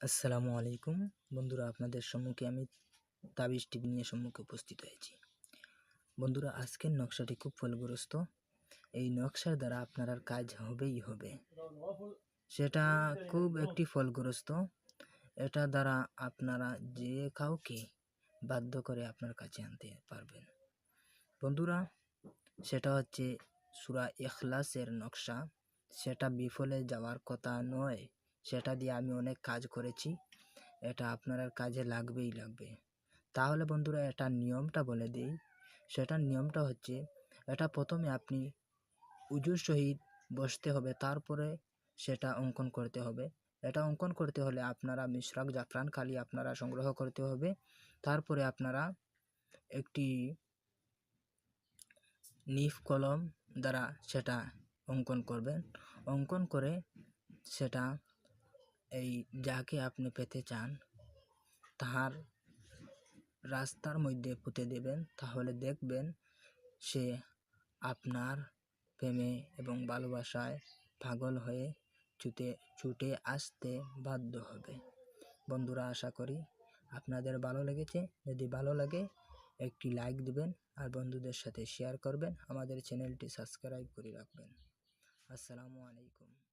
আসসালামু আলাইকুম। বন্ধুরা, আপনাদের সম্মুখে আমি তাবিজ টিভি নিয়ে সম্মুখে উপস্থিত হয়েছি। বন্ধুরা, আজকের নকশাটি খুব ফলগ্রস্ত এই নকশার দ্বারা আপনার কাজ হবেই হবে। সেটা খুব একটি ফলগ্রস্ত এটা দ্বারা আপনারা যে কাউকে বাধ্য করে আপনার কাছে আনতে পারবেন। বন্ধুরা, সেটা হচ্ছে সুরা এখলাসের নকশা। সেটা বিফলে যাওয়ার কথা নয়। সেটা দিয়ে আমি অনেক কাজ করেছি। এটা আপনার কাজে লাগবেই লাগবে। তাহলে বন্ধুরা এটা নিয়মটা বলে দিই। সেটার নিয়মটা হচ্ছে, এটা প্রথমে আপনি উজুর সহিত বসতে হবে, তারপরে সেটা অঙ্কন করতে হবে। এটা অঙ্কন করতে হলে আপনারা মিশ্রক জাফরান কালি আপনারা সংগ্রহ করতে হবে। তারপরে আপনারা একটি নিফ কলম দ্বারা সেটা অঙ্কন করবেন। অঙ্কন করে সেটা এই যাকে আপনি পেতে চান, তাহার রাস্তার মধ্যে পুঁতে দেবেন। তাহলে দেখবেন সে আপনার প্রেমে এবং ভালোবাসায় পাগল হয়ে ছুটে ছুটে আসতে বাধ্য হবে। বন্ধুরা, আশা করি আপনাদের ভালো লেগেছে। যদি ভালো লাগে, একটি লাইক দিবেন আর বন্ধুদের সাথে শেয়ার করবেন। আমাদের চ্যানেলটি সাবস্ক্রাইব করে রাখবেন। আসসালামু আলাইকুম।